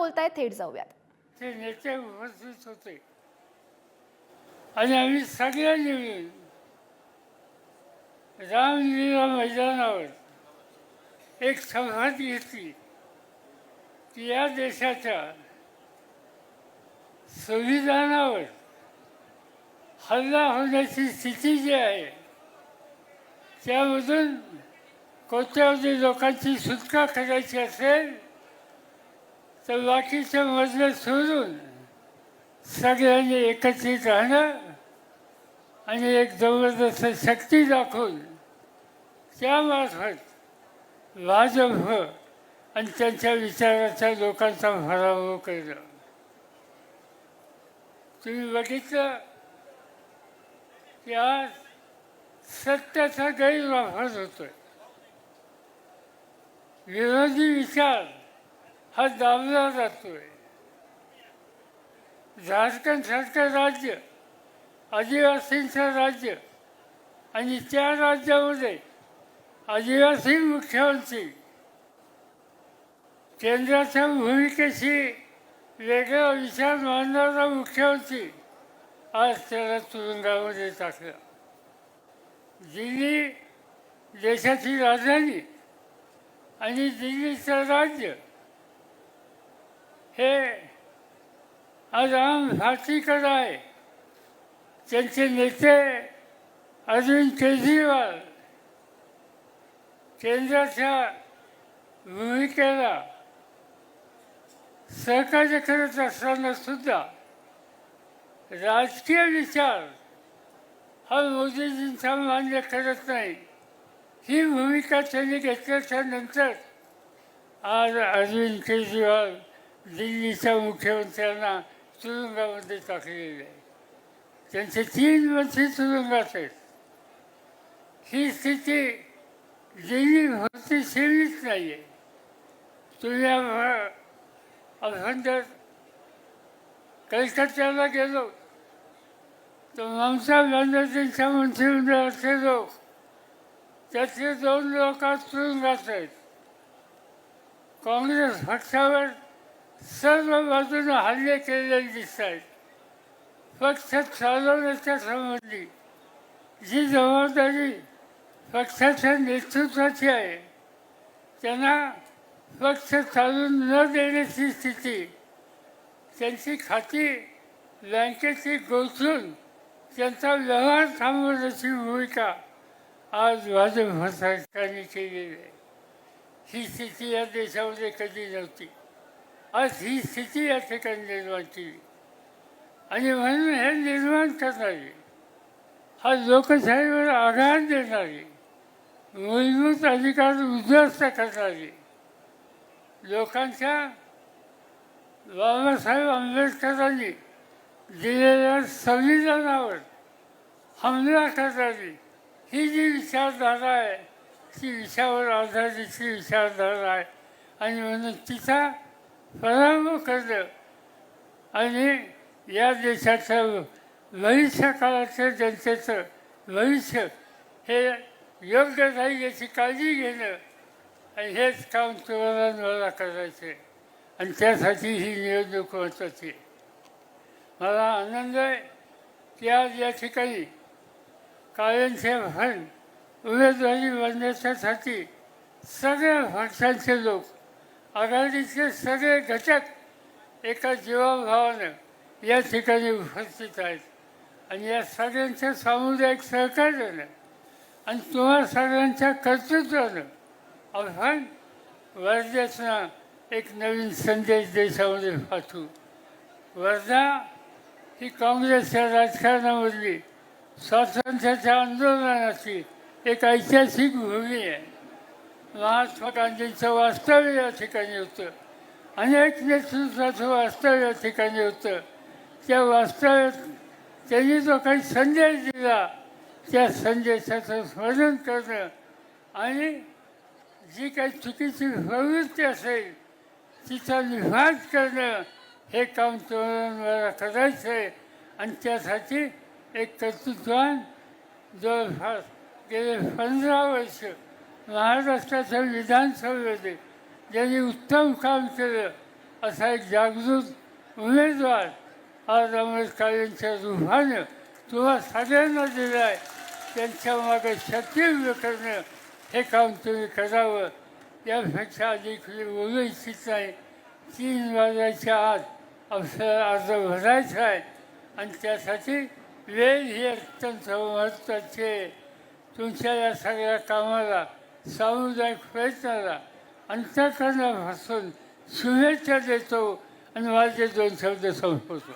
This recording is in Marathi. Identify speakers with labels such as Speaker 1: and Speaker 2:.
Speaker 1: बोलताय थेट जाऊयात.
Speaker 2: ते नेते उपस्थित होते. आणि आम्ही सगळ्यांनी मिळून रामलीला मैदानावर एक संघात घेतली. की या देशाच्या संविधानावर हल्ला होण्याची स्थिती जी आहे त्यामधून कोट्यावधी लोकांची सुटका करायची असेल तर बाकीचं मजलं सोडून सगळ्यांनी एकत्रित राहणं आणि एक जबरदस्त शक्ती दाखवून त्यामार्फत भाजप हो आणि त्यांच्या विचाराच्या लोकांचा भराभव करणं. तुम्ही बघितलं? की आज सत्याचा गैरवापर होतोय. विरोधी विचार हा दाबला जातोय झारखंड सारखं राज्य आदिवासींचं राज्य आणि त्या राज्यामध्ये आदिवासी मुख्यमंत्री केंद्राच्या भूमिकेशी वेगळा विचार मांडणारा मुख्यमंत्री आज त्याला तुरुंगामध्ये टाकला. दिल्ली देशाची राजधानी आणि दिल्लीचं राज्य हे आज आम आहे. त्यांचे नेते अरविंद केजरीवाल केंद्राच्या भूमिकेला सहकार्य करत असताना सुद्धा राजकीय विचार हा मोदीजींचा मान्य करत नाही. ही भूमिका त्यांनी घेतल्याच्या नंतर आज अरविंद केजरीवाल दिल्लीच्या मुख्यमंत्र्यांना तुरुंगामध्ये टाकलेले आहे. त्यांचे तीन मंत्री तुरुंगात आहेत. ही स्थिती दिल्ली भरती सेवीच नाही आहे तुझ्या आपण कलकत्त्याला गेलो तर ममता बॅनर्जींच्या मंत्रिमंडळाचे लोक त्यातले दोन लोक तुरुंगात आहेत. काँग्रेस पक्षावर सर्व बाजूने हल्ले केलेले दिसत आहेत पक्ष चालवण्याच्या संबंधी जी जबाबदारी पक्षाच्या नेतृत्वाची आहे त्यांना पक्ष चालून न देण्याची स्थिती त्यांची खाती बँकेची गोचून त्यांचा व्यवहार थांबवण्याची भूमिका आज भाजप सरकारने केलेली आहे. ही स्थिती या देशामध्ये कधी नव्हती. आज ही स्थिती या ठिकाणी निर्माण केली. आणि म्हणून हे निर्माण करणारी हा लोकशाहीवर आघात देणारी मूलभूत अधिकार उद्ध्वस्त करणारी लोकांच्या बाबासाहेब आंबेडकरांनी दिलेल्या संविधानावर हमला करणारी ही जी विचारधारा आहे ती विषयावर आधारितची विचारधारा आहे. आणि म्हणून तिचा पराभव करणं आणि या देशाचं भविष्य काळाचं जनतेचं भविष्य हे योग्य राहील याची काळजी घेणं आणि हेच काम तुम्हाला मला करायचं आहे. आणि त्यासाठी ही निवडणूक महत्त्वाची आहे. मला आनंद आहे की आज या ठिकाणी कायमचे फंड उमेदवारी बनण्याच्यासाठी सगळ्या पक्षांचे लोक आघाडीचे सगळे घटक एका जीवाभावानं या ठिकाणी उपस्थित आहेत. आणि या सगळ्यांच्या सामुदायिक सहकार्यानं आणि तुम्हा सगळ्यांच्या कर्तृत्वानं आपण वर्ध्याचा एक नवीन संदेश देशामध्ये पाठवू. वर्धा ही काँग्रेसच्या राजकारणामधली स्वातंत्र्याच्या आंदोलनाची एक ऐतिहासिक भूमी आहे. महात्मा गांधींचं वास्तव्य या ठिकाणी होतं. अनेक नेतृत्वाचं वास्तव्य या ठिकाणी होतं. त्या वास्तव्यात त्यांनी जो काही संदेश दिला त्या संदेशाचं स्मरण करणं आणि जी काही चुकीची प्रवृत्ती असेल तिचा निवास करणं हे काम तुम्हाला करायचं आहे आणि त्यासाठी एक कर्तृत्वान जवळपास गेले पंधरा वर्ष महाराष्ट्राच्या विधानसभेमध्ये ज्यांनी उत्तम काम केलं असा एक जागृत उमेदवार आज आंबेडकरांच्या रुफानं तुम्हा सगळ्यांना दिलं आहे. त्यांच्या मागे शक्ती करणं हे काम तुम्ही करावं. यापेक्षा अधिक बोलू इच्छित नाही. तीन वाजायच्या आत आपल्याला अर्ज भरायचा आहे आणि त्यासाठी वेळ ही अत्यंत महत्त्वाची आहे. तुमच्या या सगळ्या कामाला सामुदायिक प्रयत्नाला अंतकरणापासून शुभेच्छा देतो आणि माझे दोन शब्द संपवतो.